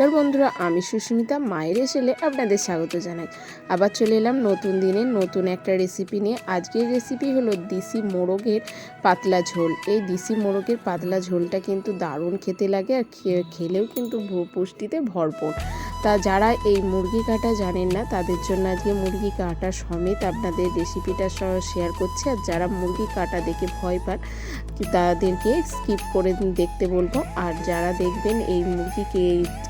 নমস্কার বন্ধুরা, আমি সুস্মিতা, মায়ের এসেলে আপনাদের স্বাগত জানাই। আবার চলে এলাম নতুন দিনে নতুন একটা রেসিপি নিয়ে। আজকের রেসিপি হলো দিশি মোরগের পাতলা ঝোল। এই দিশি মোরগের পাতলা ঝোলটা কিন্তু দারুণ খেতে লাগে আর খেলেও কিন্তু পুষ্টিতে ভরপুর। তা যারা এই মুরগি কাটা জানেন না, তাদের জন্য আজকে মুরগি কাটা সমেত আপনাদের রেসিপিটা সহ শেয়ার করছি। আর যারা মুরগি কাটা দেখে ভয় পান, তাদেরকে স্কিপ করে দেখতে বলব। আর যারা দেখবেন এই মুরগিকে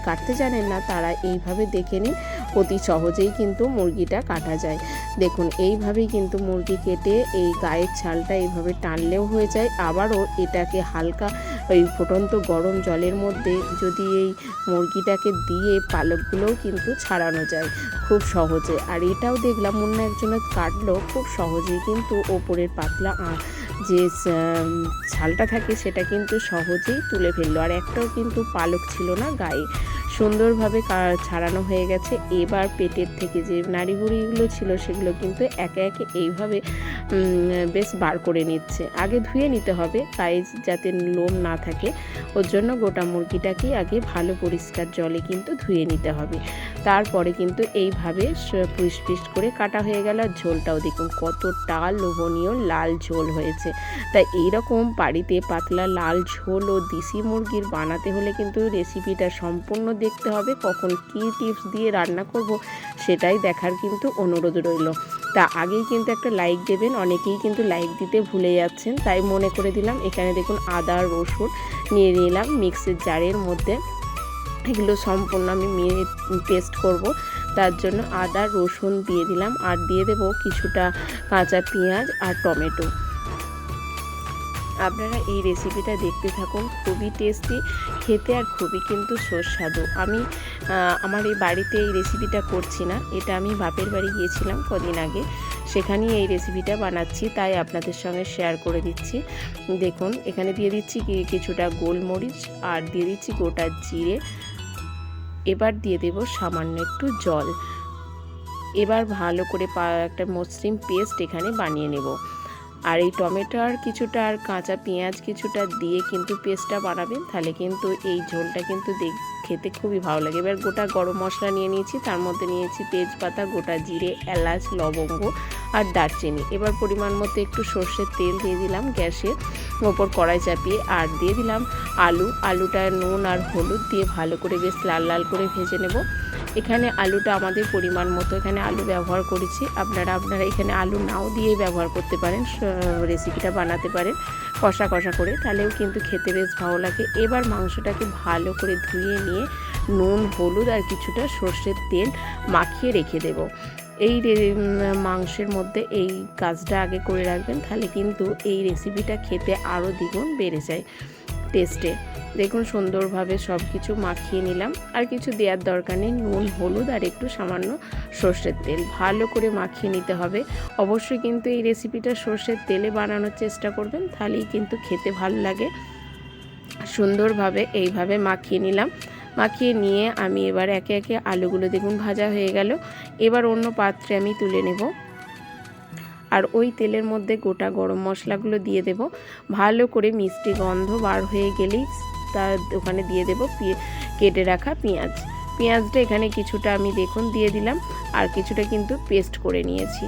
কাটতে জানেন না, তারা এইভাবে দেখে নিন, অতি সহজেই কিন্তু মুরগিটা কাটা যায়। দেখুন, এইভাবেই কিন্তু মুরগি কেটে এই গায়ের ছালটা এইভাবে টানলেও হয়ে যায়। আবারও এটাকে হালকা ওই ফুটন্ত গরম জলের মধ্যে যদি এই মুরগিটাকে দিয়ে পালকগুলোও কিন্তু ছাড়ানো যায় খুব সহজে। আর এটাও দেখলাম অন্য একজনের কাটলো খুব সহজেই কিন্তু ওপরের পাতলা যে ছালটা থাকে সেটা কিন্তু সহজেই তুলে ফেলল। আর একটাও কিন্তু পালক ছিল না গায়ে। সুন্দরভাবে ছাড়ানো হয়ে গেছে। এবার পেটের থেকে যে নাড়িভুড়িগুলো ছিল সেগুলো কিন্তু একে একে এইভাবে বেশ বার করে নিচ্ছে। আগে ধুয়ে নিতে হবে গায়ে যাতে লোম না থাকে। ওর জন্য গোটা মুরগিটাকে আগে ভালো পরিষ্কার জলে কিন্তু ধুয়ে নিতে হবে। তারপরে কিন্তু এইভাবে পিস পিস করে কাটা হয়ে গেল। আর ঝোলটাও দেখুন কতটা লোভনীয় লাল ঝোল হয়েছে। তাই এইরকম বাড়িতে পাতলা লাল ঝোল ও দেশি মুরগির বানাতে হলে কিন্তু রেসিপিটা সম্পূর্ণ দেখতে হবে কখন কী টিপস দিয়ে রান্না করব সেটাই দেখার কিন্তু অনুরোধ রইল। তা আগেই কিন্তু একটা লাইক দেবেন, অনেকেই কিন্তু লাইক দিতে ভুলে যাচ্ছেন, তাই মনে করে দিলাম এখানে দেখুন আদা, রসুন নিয়ে নিলাম মিক্সের জারের মধ্যে। এগুলো সম্পূর্ণ আমি পেস্ট করব, তার জন্য আদা, রসুন দিয়ে দিলাম আর দিয়ে দেবো কিছুটা কাঁচা পেঁয়াজ আর টমেটো। আপনারা এই রেসিপিটা দেখতে থাকুন। খুবই টেস্টি খেতে আর খুবই কিন্তু সুস্বাদু। আমি আমার এই বাড়িতে এই রেসিপিটা করছি না। এটা আমি বাপের বাড়ি গিয়েছিলাম কদিন আগে। সেখানেই এই রেসিপিটা বানাচ্ছি, তাই আপনাদের সঙ্গে শেয়ার করে দিচ্ছি। দেখুন, এখানে দিয়ে দিচ্ছি কিছুটা গোলমরিচ আর দিয়ে দিচ্ছি গোটা জিরে। এবার দিয়ে দেব সামান্য একটু জল। এবার ভালো করে একটা মসৃণ পেস্ট এখানে বানিয়ে নেব। আর এই টমেটো আর কিছুটা আর কাঁচা পেঁয়াজ কিছুটা দিয়ে কিন্তু পেস্টটা বানাবেন, তাহলে কিন্তু এই ঝোলটা কিন্তু দেখ, খেতে খুবই ভালো লাগে। এবার গোটা গরম মশলা নিয়ে নিয়েছি, তার মধ্যে নিয়েছি তেজপাতা, গোটা জিরে, এলাচ, লবঙ্গ আর দারচিনি। এবার পরিমাণ মতো একটু সর্ষের তেল দিয়ে দিলাম গ্যাসের ওপর কড়াই চাপিয়ে, আর দিয়ে দিলাম আলু। আলুটা নুন আর হলুদ দিয়ে ভালো করে বেশ লাল লাল করে ভেজে নেব। এখানে আলুটা আমাদের পরিমাণ মতো এখানে আলু ব্যবহার করেছি। আপনারা আপনারা এখানে আলু নাও দিয়ে ব্যবহার করতে পারেন রেসিপিটা বানাতে পারেন, কষা কষা করে। তাহলেও কিন্তু খেতে বেশ ভালো লাগে। এবার মাংসটাকে ভালো করে ধুয়ে নিয়ে নুন, হলুদ আর কিছুটা সর্ষের তেল মাখিয়ে রেখে দেব। এই মাংসের মধ্যে এই কাজটা আগে করে রাখবেন, তাহলে কিন্তু এই রেসিপিটা খেতে আরও দ্বিগুণ বেড়ে যায়। টেস্টে দেখুন, সুন্দরভাবে সব কিছু মাখিয়ে নিলাম। আর কিছু দেওয়ার দরকার নেই, নুন, হলুদ আর একটু সামান্য সর্ষের তেল। ভালো করে মাখিয়ে নিতে হবে। অবশ্যই কিন্তু এই রেসিপিটা সর্ষের তেলে বানানোর চেষ্টা করবেন, তাহলেই কিন্তু খেতে ভালো লাগে। সুন্দরভাবে এইভাবে মাখিয়ে নিলাম। মাখিয়ে নিয়ে আমি এবার একে একে আলুগুলো দেখুন, ভাজা হয়ে গেল। এবার অন্য পাত্রে আমি তুলে নেব। আর ওই তেলের মধ্যে গোটা গরম মশলাগুলো দিয়ে দেব। ভালো করে মিষ্টি গন্ধ বার হয়ে গেলেই তার ওখানে দিয়ে দেব কেটে রাখা পেঁয়াজ। পেঁয়াজটা এখানে কিছুটা আমি দেখুন দিয়ে দিলাম আর কিছুটা কিন্তু পেস্ট করে নিয়েছি।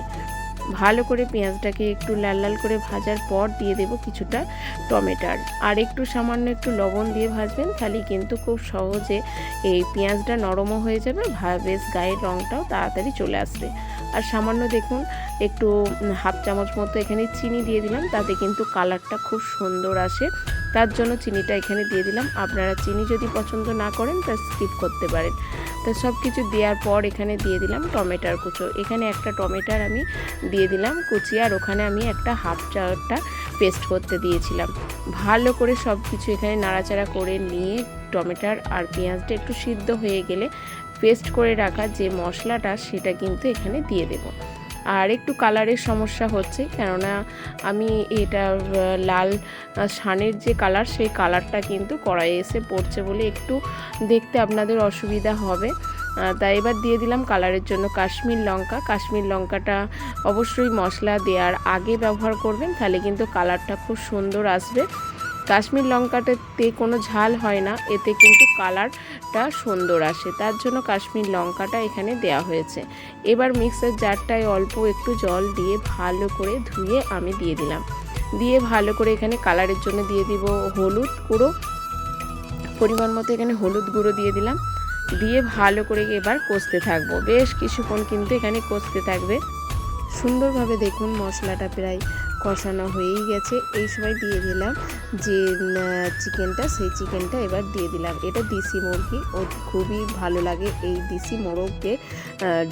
ভালো করে পেঁয়াজটাকে একটু লাল লাল করে ভাজার পর দিয়ে দেব কিছুটা টমেটার। আর একটু সামান্য একটু লবণ দিয়ে ভাজবেন, তাহলে কিন্তু খুব সহজে এই পেঁয়াজটা নরমও হয়ে যাবে বেশ গায়ের রঙটাও তাড়াতাড়ি চলে আসবে। আর সামান্য দেখুন একটু হাফ চামচ মতো এখানে চিনি দিয়ে দিলাম। তাতে কিন্তু কালারটা খুব সুন্দর আসে। তার জন্য চিনিটা এখানে দিয়ে দিলাম। আপনারা চিনি যদি পছন্দ না করেন, তা স্কিপ করতে পারেন। তা সব কিছু দেওয়ার পর এখানে দিয়ে দিলাম টমেটার কুচো। এখানে একটা টমেটার আমি দিয়ে দিলাম কুচি, আর ওখানে আমি একটা হাফ চাটা পেস্ট করতে দিয়েছিলাম। ভালো করে সব কিছু এখানে নাড়াচাড়া করে নিয়ে টমেটার আর পেঁয়াজটা একটু সিদ্ধ হয়ে গেলে পেস্ট করে রাখা যে মশলাটা, সেটা কিন্তু এখানে দিয়ে দেব। আর একটু কালারের সমস্যা হচ্ছে, কেননা আমি এটা লাল সানের যে কালার, সেই কালারটা কিন্তু কড়াইয়ে এসে পড়ছে বলে একটু দেখতে আপনাদের অসুবিধা হবে। তাই এবার দিয়ে দিলাম কালারের জন্য কাশ্মীর লঙ্কা। কাশ্মীর লঙ্কাটা অবশ্যই মশলা দেওয়ার আগে ব্যবহার করবেন, তাহলে কিন্তু কালারটা খুব সুন্দর আসবে। কাশ্মীর লঙ্কাটাতে কোনো ঝাল হয় না, এতে কিন্তু কালারটা সুন্দর আসে। তার জন্য কাশ্মীর লঙ্কাটা এখানে দেয়া হয়েছে। এবার মিক্সার জারটায় অল্প একটু জল দিয়ে ভালো করে ধুয়ে আমি দিয়ে দিলাম। দিয়ে ভালো করে এখানে কালারের জন্য দিয়ে দিব হলুদ গুঁড়ো। পরিমাণ মতো এখানে হলুদ গুঁড়ো দিয়ে দিলাম। দিয়ে ভালো করে এবার কষতে থাকব। বেশ কিছুক্ষণ কিন্তু এখানে কষতে থাকবে। সুন্দরভাবে দেখুন মশলাটা প্রায় কষানো হয়েই গেছে। এই সময় দিয়ে দিলাম যে চিকেনটা, সেই চিকেনটা এবার দিয়ে দিলাম। এটা দেশি মুরগি ও খুবই ভালো লাগে এই দেশি মোরগদের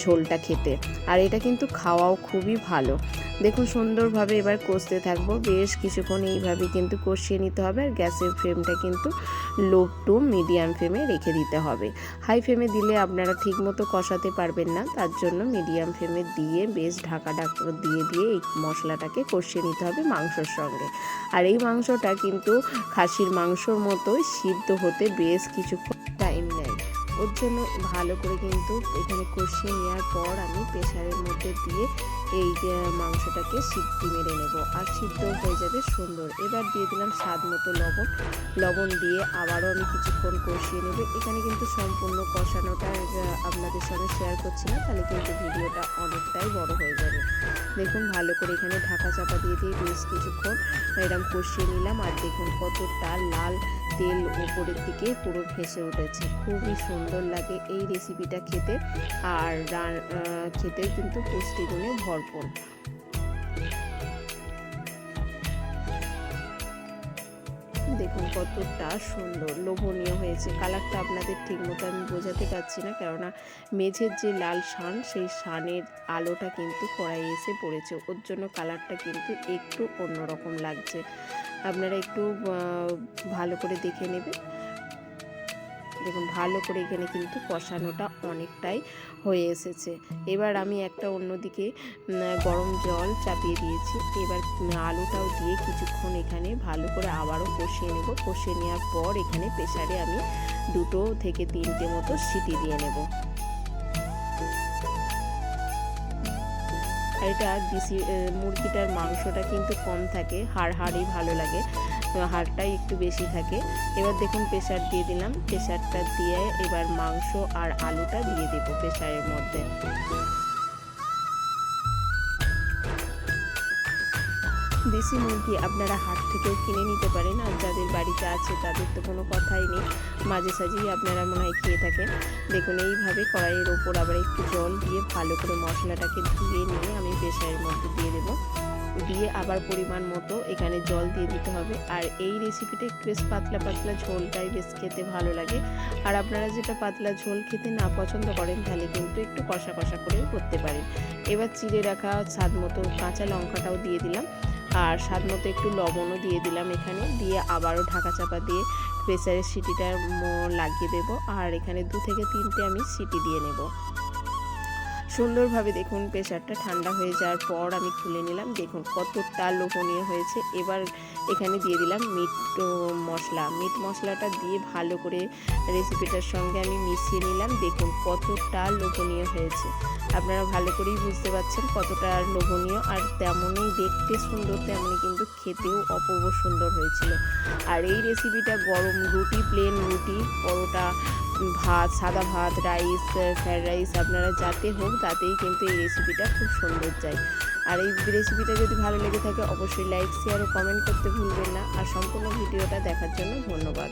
ঝোলটা খেতে। আর এটা কিন্তু খাওয়াও খুবই ভালো। দেখুন সুন্দরভাবে এবার কষতে থাকব। বেশ কিছুক্ষণ এইভাবে কিন্তু কষিয়ে নিতে হবে আর গ্যাসের ফ্লেমটা কিন্তু লো টু মিডিয়াম ফ্লেমে রেখে দিতে হবে। হাই ফ্লেমে দিলে আপনারা ঠিকমতো কষাতে পারবেন না। তার জন্য মিডিয়াম ফ্লেমে দিয়ে বেশ ঢাকা ঢাকা দিয়ে দিয়ে এই মশলাটাকে কষিয়ে নিতে হবে মাংসর সঙ্গে। আর এই মাংসটা কিন্তু খাসির মাংসর মতোই সিদ্ধ হতে বেশ কিছুক্ষণ টাইম নেয়। ওর জন্য ভালো করে কিন্তু এখানে কষিয়ে নেওয়ার পর আমি প্রেশারের মধ্যে দিয়ে এই মাংসটাকে সিদ্ধি মেরে নেব। আর সিদ্ধ হয়ে যাবে সুন্দর। এবার দিয়ে দিলাম স্বাদ মতো লবণ। লবণ দিয়ে আবারও আমি কিছুক্ষণ কষিয়ে নেব। এখানে কিন্তু সম্পূর্ণ কষানোটা আপনাদের সঙ্গে শেয়ার করছি না, তাহলে কিন্তু ভিডিওটা অনেকটাই বড় হয়ে যাবে। দেখুন, ভালো করে এখানে ঢাকা চাপা দিয়ে দিয়ে বেশ কিছুক্ষণ এরকম কষিয়ে নিলাম। আর দেখুন কতটা লাল তেল উপরের দিকে পুরো ভেসে উঠেছে। খুবই সুন্দর লাগে এই রেসিপিটা খেতে। আর খেতে কিন্তু পুষ্টিগুণে ভরপুর। দেখুন কতটা সুন্দর, লোভনীয় হয়েছে। কালারটা আপনাদের ঠিক মতো আমি বোঝাতে পারছি না, কেননা মেঝের যে লাল শান, সেই শানের আলোটা কিন্তু কড়াই এসে পড়েছে। ওর জন্য কালারটা কিন্তু একটু অন্যরকম লাগছে। আপনারা একটু ভালো করে দেখে নেবেন। দেখুন, ভালো করে এখানে কিন্তু কষানোটা অনেকটাই হয়ে এসেছে। এবার আমি একটা অন্যদিকে গরম জল চাপিয়ে দিয়েছি। এবার আলুটাও দিয়ে কিছুক্ষণ এখানে ভালো করে আবারও কষিয়ে নেব। কষিয়ে নেওয়ার পর এখানে প্রেশারে আমি দুটো থেকে তিনটে মতো সিটি দিয়ে নেব। আর এটা দেশি মুরগিটার মাংসটা কিন্তু কম থাকে, হাড় হাড়ই ভালো লাগে হাড়টাই একটু বেশি থাকে। এবার দেখুন প্রেশার দিয়ে দিলাম প্রেশারটা দিয়ে এবার মাংস আর আলুটা দিয়ে দেবো প্রেশারের মধ্যে। দেশি মুরগি আপনারা হাট থেকেও কিনে নিতে পারেন আর যাদের বাড়িতে আছে তাদের তো কোনো কথাই নেই। মাঝে সাঝেই আপনারা মনে হয় খেয়ে থাকেন। দেখুন, এইভাবে কড়াইয়ের ওপর আবার একটু জল দিয়ে ভালো করে মশলাটাকে ধুয়ে নিয়ে আমি প্রেশারের মধ্যে দিয়ে দেবো। দিয়ে আবার পরিমাণ মতো এখানে জল দিয়ে দিতে হবে। আর এই রেসিপিটা একটু বেশ পাতলা পাতলা ঝোলটাই বেশ খেতে ভালো লাগে। আর আপনারা যেটা পাতলা ঝোল খেতে না পছন্দ করেন তাহলে কিন্তু একটু কষা কষা করেও করতে পারেন। এবার চিড়ে রাখা স্বাদ মতো কাঁচা লঙ্কাটাও দিয়ে দিলাম। আর স্বাদ মতো একটু লবণও দিয়ে দিলাম এখানে। দিয়ে আবারও ঢাকা চাপা দিয়ে প্রেসারের সিটিটা লাগিয়ে দেবো। আর এখানে দু থেকে তিনটে আমি সিটি দিয়ে নেব। সুন্দরভাবে দেখুন প্রেশারটা ঠান্ডা হয়ে যাওয়ার পর আমি খুলে নিলাম। দেখুন কতটা লোভনীয় হয়েছে। এবার এখানে দিয়ে দিলাম মিট মশলা। মিট মশলাটা দিয়ে ভালো করে রেসিপিটার সঙ্গে আমি মিশিয়ে নিলাম। দেখুন কতটা লোভনীয় হয়েছে। আপনারা ভালো করেই বুঝতে পারছেন কতটা লোভনীয়। আর তেমনই দেখতে সুন্দর, তেমনই কিন্তু খেতেও অপূর্ব সুন্দর হয়েছিল। আর এই রেসিপিটা গরম রুটি প্লেন রুটি, পরোটা ভাত, সাদা ভাত রাইস ফ্রায়েড রাইস আপনারা যাতে হোক তাতেই কিন্তু এই রেসিপিটা খুব সুন্দর যায়। আর এই রেসিপিটা যদি ভালো লেগে থাকে, অবশ্যই লাইক শেয়ার ও কমেন্ট করতে ভুলবেন না। আর সম্পূর্ণ ভিডিওটা দেখার জন্য ধন্যবাদ।